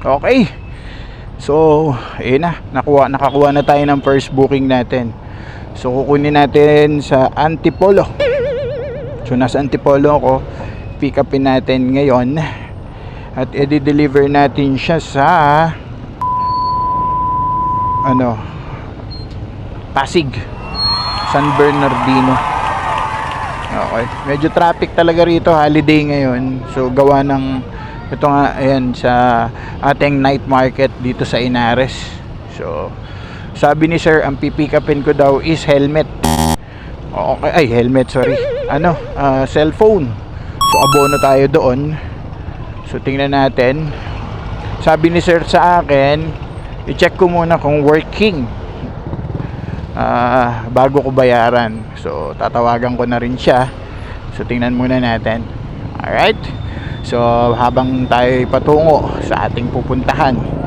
Okay. So, ayun na. Nakuha, nakakuha na tayo ng first booking natin. So, kukunin natin sa Antipolo. So, nasa Antipolo ako. Pick upin natin ngayon. At i-deliver natin siya sa ano Pasig San Bernardino Okay Medyo traffic talaga rito Holiday ngayon So gawa ng Ito nga ayan sa ating night market dito sa Inares. So Sabi ni sir Ang pipick upin ko daw is helmet. Okay. Ay helmet sorry. Ano? Ah, Cellphone. So abono tayo doon. So tingnan natin. Sabi ni sir sa akin i-check ko muna kung working. Ah bago ko bayaran. So tatawagan ko na rin siya. So tingnan muna natin. Alright so habang tayo patungo sa ating pupuntahan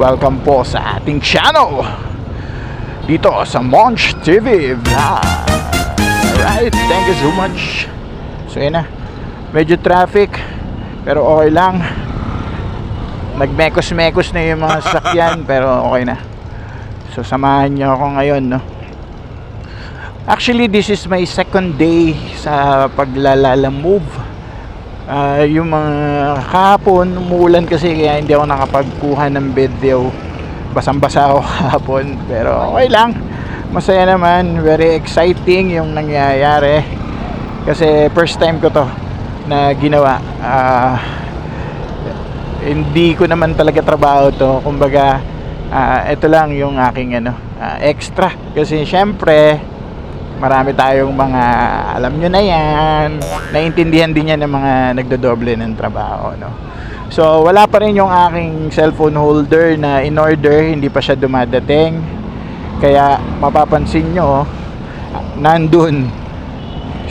welcome po sa ating channel. Dito sa Monch TV Vlog. Alright thank you so much. So yun na. Medyo traffic pero okay lang. Nagmekos-mekos na yung mga sasakyan pero okay na. So samahan niyo ako ngayon no? Actually this is my second day sa paglalala move Ah, yung mga kahapon umuulan kasi kaya hindi ako nakapagkuha ng video. Basang basa ako kahapon pero okay lang. Masaya naman very exciting yung nangyayari. Kasi first time ko to na ginawa. Ah hindi ko naman talaga trabaho to. Kumbaga ah, ito lang yung aking ano ah, extra. Kasi syempre marami tayong mga alam nyo na yan naiintindihan din yan ng mga nagdodoble ng trabaho no so wala pa rin yung aking cellphone holder na in order hindi pa siya dumadating kaya mapapansin nyo nandun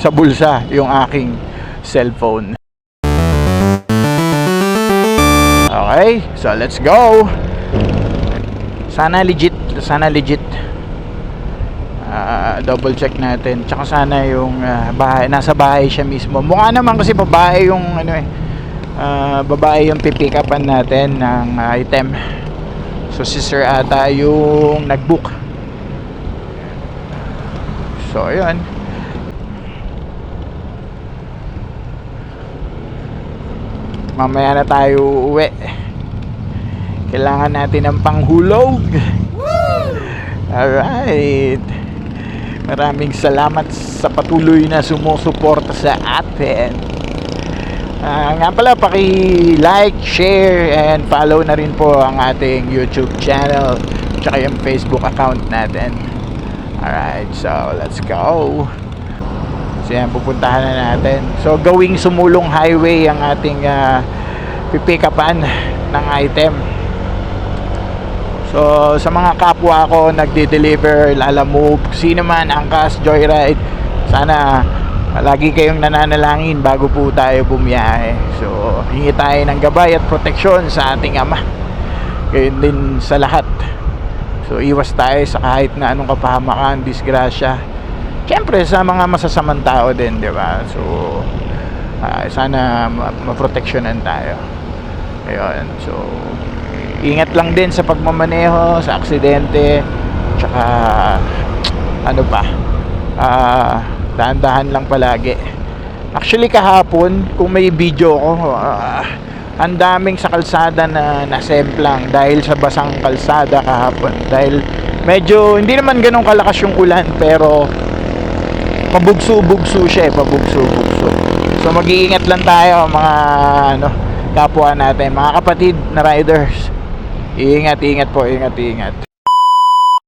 sa bulsa yung aking cellphone Okay, so let's go. Sana legit, sana legit. Double check natin. Tsaka sana yung ah, bahay, nasa bahay siya mismo. Mukha naman kasi babae yung ano eh. ah, babae yung pipick upan natin ng item. So si Sir ata yung nag-book. So ayun. mamaya na tayo uwi kailangan natin ng panghulog alright maraming salamat sa patuloy na sumusuporta sa atin Ah, nga pala paki like, share and follow na rin po ang ating YouTube channel tsaka yung Facebook account natin alright so let's go So yan, pupuntahan na natin. So gawing sumulong highway ang ating uh, pipikapan ng item. So sa mga kapwa ko nagde-deliver, lalamove, sino man angkas, joyride, sana lagi kayong nananalangin bago po tayo bumiyahe. So hingi tayo ng gabay at proteksyon sa ating ama. Gayun din sa lahat. So iwas tayo sa kahit na anong kapahamakan, disgrasya, Siyempre sa mga masasamang tao din, 'di ba? So ah, sana ma- maproteksyonan tayo. Ayun. So ingat lang din sa pagmamaneho, sa aksidente, tsaka ano pa? Ah, dahan-dahan lang palagi. Actually kahapon, kung may video ko, ah, ang daming sa kalsada na nasemplang dahil sa basang kalsada kahapon. Dahil medyo hindi naman ganun kalakas yung ulan pero pabugso-bugso siya eh, pabugso-bugso. So mag-iingat lang tayo mga ano, kapwa natin, mga kapatid na riders. Iingat, ingat po, ingat, ingat.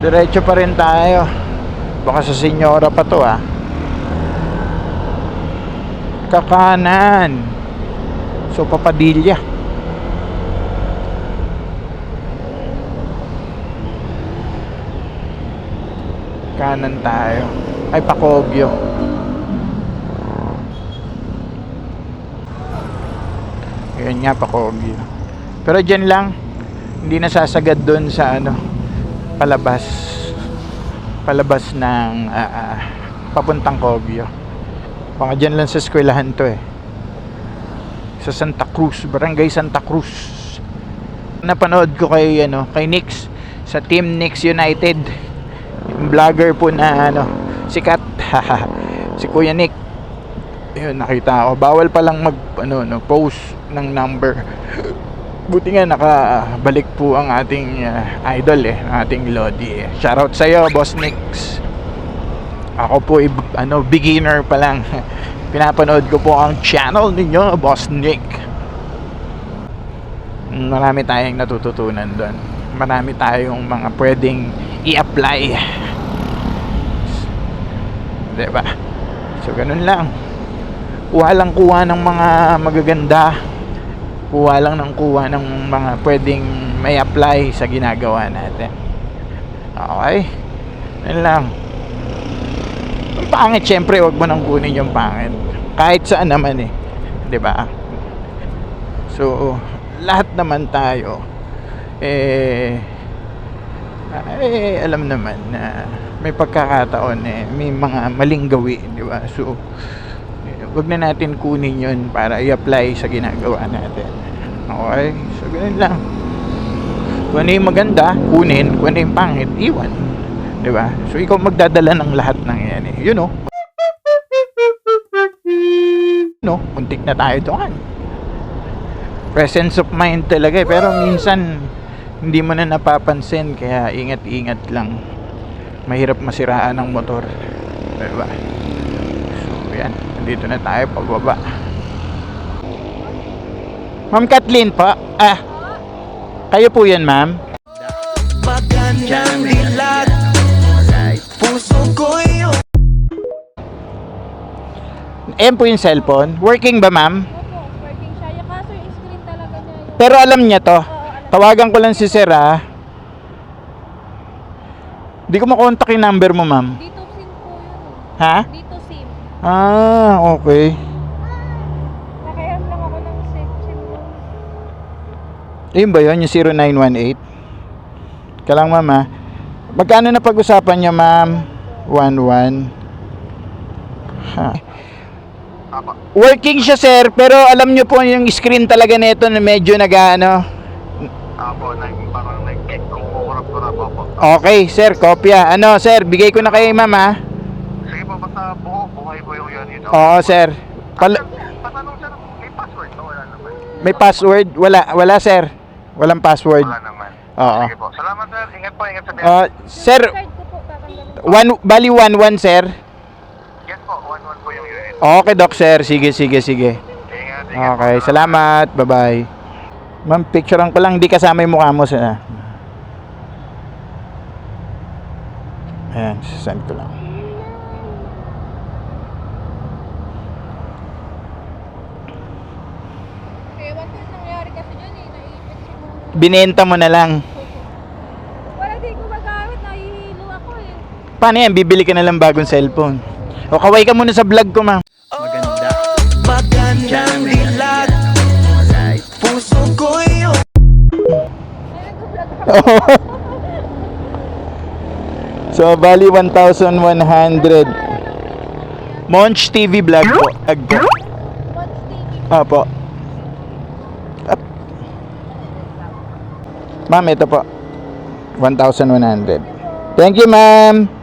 Diretso pa rin tayo. Baka sa senyora pa to ah. Kakanan. So papadilya. Kanan tayo. Ay, Pacobio. Yun nga, Pacobio. Pero dyan lang, hindi nasasagad doon sa ano, palabas. Palabas ng ah, ah, papuntang Cobio. Baka dyan lang sa eskwelahan to eh. Sa Santa Cruz, Barangay Santa Cruz. Napanood ko kay ano, kay Nix sa Team Nix United. Yung vlogger po na ano, sikat. si Kuya Nick. Ayun, nakita ko. Bawal pa lang mag ano, no, post ng number. Buti nga nakabalik po ang ating ah, idol eh, ang ating Lodi eh. Shoutout sa iyo, Boss Nix. Ako po ay ano, beginner pa lang. Pinapanood ko po ang channel ninyo, Boss Nick. Marami tayong natututunan doon. Marami tayong mga pwedeng i-apply. Diba? So, ganun lang. Kuha lang kuha ng mga magaganda. Kuha lang ng kuha ng mga pwedeng may apply sa ginagawa natin. Okay? Ganun lang. Ang pangit, syempre, wag mo nang kunin yung pangit. Kahit saan naman eh. 'Di ba? So, lahat naman tayo eh eh alam naman na may pagkakataon eh may mga maling gawi, 'di ba? So, wag na natin kunin 'yon para i-apply sa ginagawa natin. Okay? So, ganun lang. Kung ano yung maganda, kunin. Kung ano yung pangit, iwan. 'di ba? So ikaw magdadala ng lahat ng yan eh. You know. No, untik na tayo doon. Presence of mind talaga eh. Pero minsan hindi mo na napapansin kaya ingat-ingat lang. Mahirap masiraan ng motor. 'Di ba? So nandito na tayo pababa. Ma'am Kathleen pa. Ah. Kayo po yan, ma'am. Magandang dilag Puso Ayan po yung cellphone. Working ba, ma'am? Opo, working siya. Yung kaso yung screen talaga niya yung... Pero alam niya to. Oo, alam. Tawagan ko lang si Sir ah. Di ko makontak yung number mo, ma'am. Dito SIM po yun. eh. Ha? Dito. Ah, okay. Nakayam lang ako ng SIM SIM mo. Ayun ba yun? Yung 0918? Kalang, ma'am ah. Magkano na pag-usapan niya, ma'am? 11. Ha. Working siya, sir. Pero alam niyo po yung screen talaga nito na medyo nag-ano. Apo, nag, parang nag-get kung kukurap-kurap po. Okay, sir. Kopya. Ano, sir? Bigay ko na kay ma'am, ah. Sige po, basta buo, buhay po yung unit. Oo, sir. Pal- Patanong sir, may password ba? Wala naman. May password? Wala, wala sir. Walang password. Wala naman. Oo. Sige po. Salamat sir. Ingat po, ingat sa biyahe. Ah, sir, Card ko po, tatanggalin one, bali 11 sir. yes po, 1-1 po yung unit. Okay, doc sir. Sige, sige, sige. Ingat, ingat Okay, po. salamat. Bye-bye. Ma'am, picturean ko lang. Hindi kasama yung mukha mo sa... Ayan, send ko lang. Ewan ko yung nangyari kasi dyan eh. Naipit si mo. Binenta mo na lang. Wala di ko magamit. Nahihilo ako eh. Paano yan? Bibili ka na lang bagong cellphone. O, kaway ka muna sa vlog ko, ma'am. Maganda. Magandang dilag Puso ko ako. so, bali 1,100. Monch TV vlog po. Agpo. Opo. Ma'am, ito po. 1,100. Thank you, ma'am.